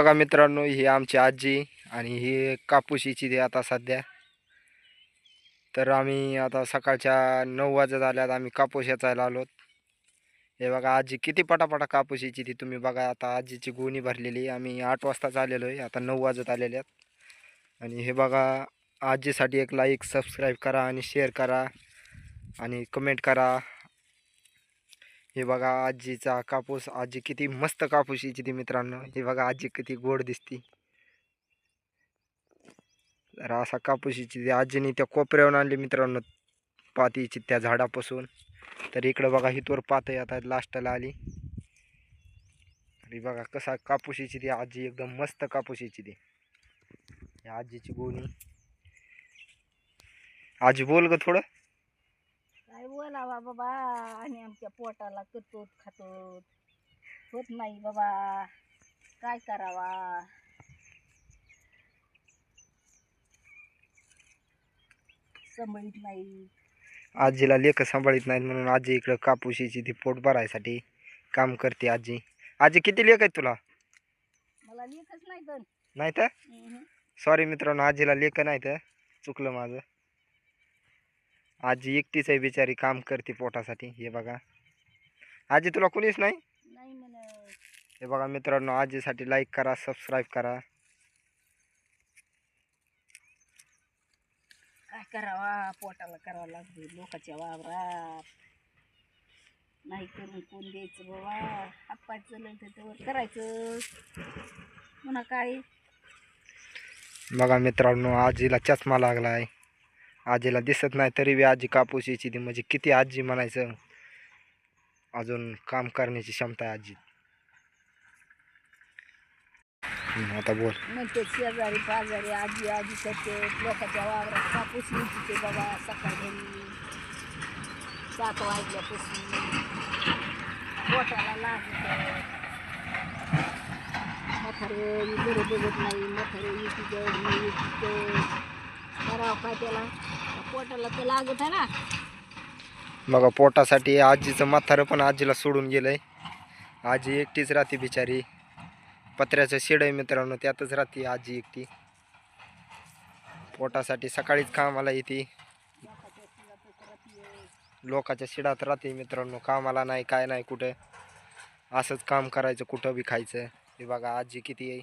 बघा मित्रांनो ही आमची आजी आणि ही कापूशीची ते आता सध्या. तर आम्ही आता सकाळच्या नऊ वाजत आल्यात आम्ही कापूस याचायला आलो हे बघा आजी किती पटापटा कापूशीची ती तुम्ही बघा आता आजीची गोणी भरलेली. आम्ही आठ वाजताच आलेलो आहे आता नऊ वाजत आलेले आहेत आणि हे बघा आजीसाठी एक लाईक सबस्क्राईब करा आणि शेअर करा आणि कमेंट करा. हे बघा आजीचा कापूस आजी किती मस्त कापूशीची ती मित्रांनो. हे बघा आजी किती गोड दिसती. तर असा कापूस ती आजीने त्या कोपऱ्यावरून आणली मित्रांनो पातीची त्या झाडापासून. तर इकडं बघा हितवर पातही आता लास्टला आली. आणि बघा कसा कापूशीची ती आजी एकदम मस्त कापूशीची ती आजीची गोणी. आजी बोल ग थोडं. काय बोलावा बाबा आणि आमच्या पोटाला करतो खातो होत नाही बाबा. काय करावा? सांभाळीत नाही. आजीला लेख सांभाळीत नाहीत म्हणून आजी इकडं कापूशीची ती पोट भरायसाठी काम करते आजी. आजी किती लेख आहेत तुला? मला लेखच नाही नाही तर सॉरी मित्रांनो आजीला लेख नाही तर चुकलं माझं. आजी एकटीच आहे बिचारी काम करते पोटासाठी. हे बघा. आजी तुला कुणीच नाही? हे बघा मित्रांनो आजीसाठी लाईक करा सबस्क्राईब करा. काय करावा? पोटाला करावं लागते लोकांच्या वावरात. नाही करून कोण द्यायचं बाबा. हातपाय चलन त्याच्यावर करायचं. पुन्हा काय? बघा मित्रांनो आजीला चष्मा लागला आहे आजीला दिसत नाही तरी बी आजी कापूस यायची ती म्हणजे किती आजी म्हणायचं? अजून काम करण्याची क्षमता आहे आजी आता बोल. म्हणते शेजारी पाजारी आजी आजी करते. लोकांच्या वावरात कापूस निघते बाबा. सकाळी सात वाजल्यापासून पोटाला लागत म्हातारे बरं बघत नाही. म्हातारे इकडं मी इकडं करावं काय त्याला. त्या पोटाला तर लागत आहे ना. बघा पोटासाठी आजीचं म्हातारं पण आजीला सोडून गेलंय. आजी एकटीच राहते बिचारी. पत्र्याचं शेड आहे मित्रांनो त्यातच राहते आजी एकटी. पोटासाठी सकाळीच कामाला येते. लोकाच्या शिडात राहते मित्रांनो कामाला नाही काय नाही कुठं? असंच काम करायचं कुठं बी खायचं. हे बघा आजी किती आहे.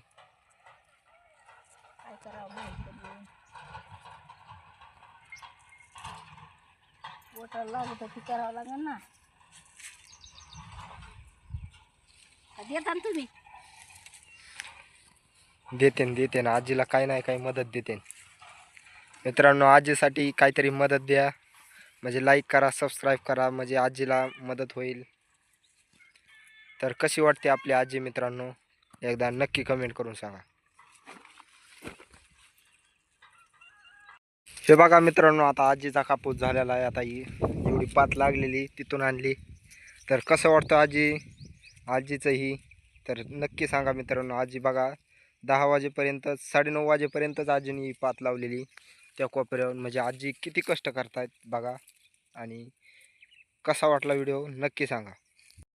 काय करावं पोटाला ती करावं लागेल ना. देता ना तुम्ही. देते न देते ना. आजीला काही नाही काही मदत देते मित्रांनो आजीसाठी काहीतरी मदत द्या. म्हणजे लाईक करा सबस्क्राईब करा. म्हणजे आजीला मदत होईल. तर कशी वाटते आपली आजी मित्रांनो? एकदा नक्की कमेंट करून सांगा. हे बघा मित्रांनो आता आजीचा कापूस झालेला आहे. आता ही एवढी पात लागलेली तिथून आणली. तर कसं वाटतं आजी? आजीचं ही तर नक्की सांगा मित्रांनो आजी बघा दहा वाजेपर्यंत साडेनऊ वाजेपर्यंतच आजीने ही पात लावलेली. त्या कोपऱ्यावर म्हणजे आजी किती कष्ट करतायत बघा. आणि कसा वाटला व्हिडिओ? नक्की सांगा.